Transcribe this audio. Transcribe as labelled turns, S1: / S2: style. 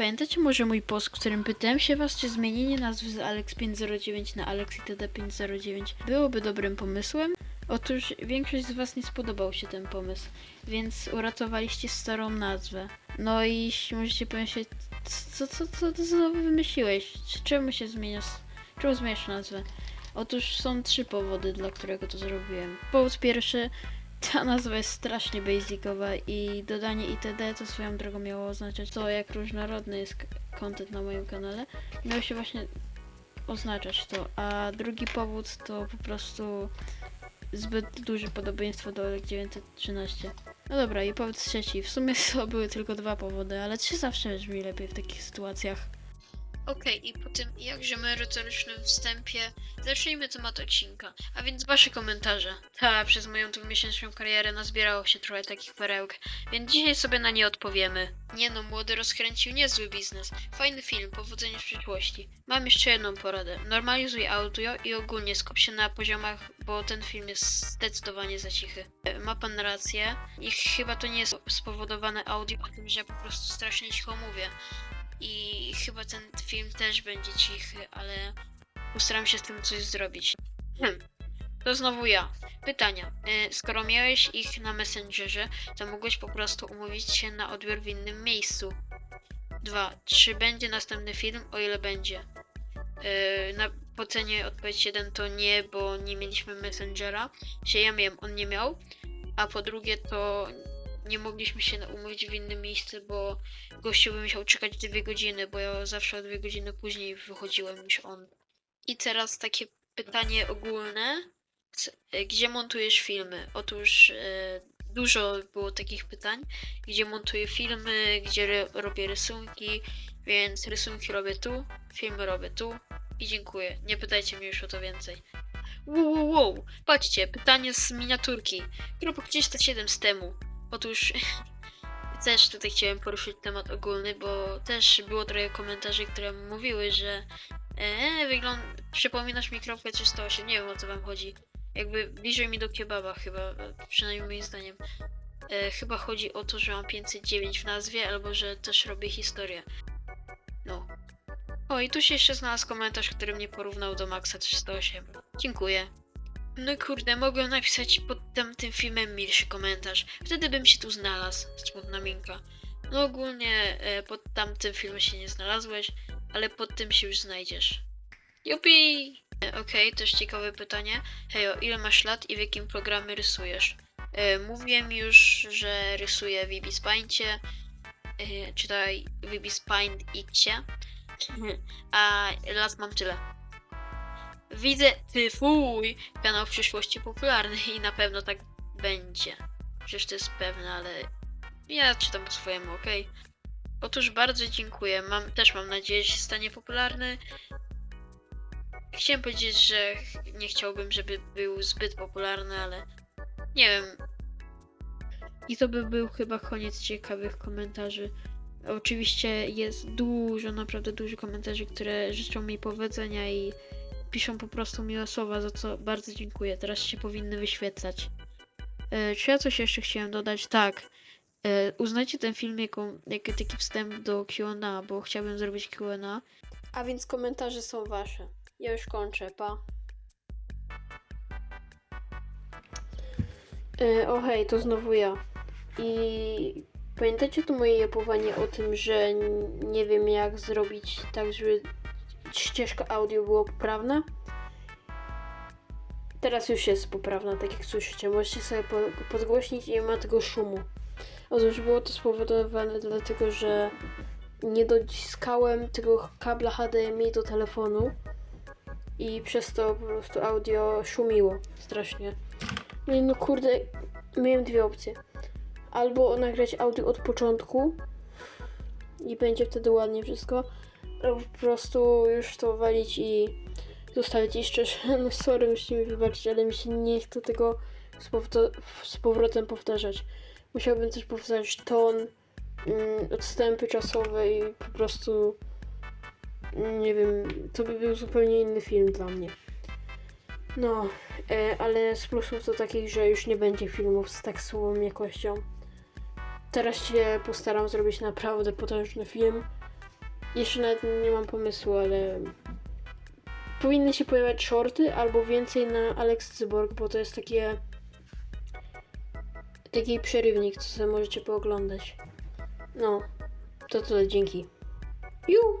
S1: Pamiętacie może mój post, w którym pytałem się was, czy zmienienie nazwy z Alex509 na AlexITD509 byłoby dobrym pomysłem? Otóż większość z was nie spodobał się ten pomysł, więc uratowaliście starą nazwę. No i możecie pomyśleć, co, co, co ty znowu wymyśliłeś? Czemu się zmieniasz? Czemu zmieniasz nazwę? Otóż są trzy powody, dla którego to zrobiłem. Powód pierwszy, ta nazwa jest strasznie basicowa i dodanie itd. to swoją drogą miało oznaczać to, jak różnorodny jest content na moim kanale. Miało się właśnie oznaczać to. A drugi powód to po prostu zbyt duże podobieństwo do Olek 913. No dobra, i powód trzeci. W sumie to były tylko dwa powody, ale trzy zawsze brzmi lepiej w takich sytuacjach. Okej, i po tym jakże merytorycznym wstępie zacznijmy temat odcinka, a więc wasze komentarze. Ta, przez moją dwumiesięczną karierę nazbierało się trochę takich perełek, więc dzisiaj sobie na nie odpowiemy. Nie no, młody rozkręcił niezły biznes. Fajny film, powodzenie w przyszłości. Mam jeszcze jedną poradę. Normalizuj audio i ogólnie skup się na poziomach, bo ten film jest zdecydowanie za cichy. E, Ma pan rację i chyba to nie jest spowodowane audio, a tym, że ja po prostu strasznie cicho mówię. I chyba ten film też będzie cichy, ale postaram się z tym coś zrobić. Hmm. To znowu ja. Pytania. Y, Skoro miałeś ich na Messengerze, to mogłeś po prostu umówić się na odbiór w innym miejscu. 2. Czy będzie następny film, o ile będzie? Yy, na po cenie odpowiedź 1 to nie, bo nie mieliśmy Messengera. Się ja miałem, on nie miał. A po drugie to nie mogliśmy się umówić w innym miejscu, bo gościu by musiał czekać dwie godziny, bo ja zawsze o dwie godziny później wychodziłem niż on. I teraz takie pytanie ogólne. E, Gdzie montujesz filmy? Otóż e, dużo było takich pytań. Gdzie montuję filmy, gdzie robię rysunki, więc rysunki robię tu, filmy robię tu i dziękuję. Nie pytajcie mnie już o to więcej. Wow, wow, wow. Patrzcie, pytanie z miniaturki. Kropka 27 z temu. Otóż też tutaj chciałem poruszyć temat ogólny, bo też było trochę komentarzy, które mówiły, że e, wygląd... przypominasz mi kropkę 308, nie wiem o co wam chodzi. Jakby bliżej mi do kebaba chyba, e, przynajmniej moim zdaniem. E, chyba chodzi o to, że mam 509 w nazwie, albo że też robię historię. No. O, i tu się jeszcze znalazł komentarz, który mnie porównał do Maxa 308. Dziękuję. No kurde, mogłem napisać pod tamtym filmem milszy komentarz. Wtedy bym się tu znalazł. Smutna minka. No ogólnie e, pod tamtym filmem się nie znalazłeś, ale pod tym się już znajdziesz. Jupi! E, Okej, też ciekawe pytanie. Hejo, ile masz lat i w jakim programie rysujesz? E, mówiłem już, że rysuję w Ibis Paincie, e, czytaj w Ibis Paint Xie, a lat mam tyle. Widzę, ty fuj, kanał w przyszłości popularny i na pewno tak będzie. Przecież to jest pewne, ale ja czytam po swojemu, okej? Otóż bardzo dziękuję. Mam, też mam nadzieję, że się stanie popularny. Chciałem powiedzieć, że nie chciałbym, żeby był zbyt popularny, ale nie wiem. I to by był chyba koniec ciekawych komentarzy. Oczywiście jest dużo, naprawdę dużo komentarzy, które życzą mi powodzenia i piszą po prostu miłe słowa, za co bardzo dziękuję. Teraz się powinny wyświetlać. E, czy ja coś jeszcze chciałem dodać? Tak. E, uznajcie ten film jako, jako taki wstęp do Q&A, bo chciałbym zrobić Q&A. A więc komentarze są wasze. Ja już kończę, pa. E, o hej, to znowu ja. I pamiętacie to moje japowanie o tym, że nie wiem jak zrobić tak, żeby ścieżka audio była poprawna? Teraz już jest poprawna, tak jak słyszycie. Możecie sobie po, podgłośnić i nie ma tego szumu. Otóż było to spowodowane dlatego, że nie dociskałem tego kabla HDMI do telefonu i przez to po prostu audio szumiło strasznie. Nie no kurde, miałem dwie opcje. Albo nagrać audio od początku i będzie wtedy ładnie wszystko, po prostu już to walić i zostawić i szczerze, no sorry, musicie mi wybaczyć, ale mi się nie chce tego z, powto- z powrotem powtarzać. Musiałbym też powtarzać ton, mm, odstępy czasowe i po prostu mm, nie wiem, to by był zupełnie inny film dla mnie. No, e, ale z plusów to takich, że już nie będzie filmów z tak słabą jakością. Teraz się postaram zrobić naprawdę potężny film
S2: Jeszcze nawet nie mam pomysłu, ale powinny się pojawiać shorty albo więcej na Alex Cyborg, bo to jest takie taki przerywnik, co sobie możecie pooglądać. No, to tyle, dzięki. Ju!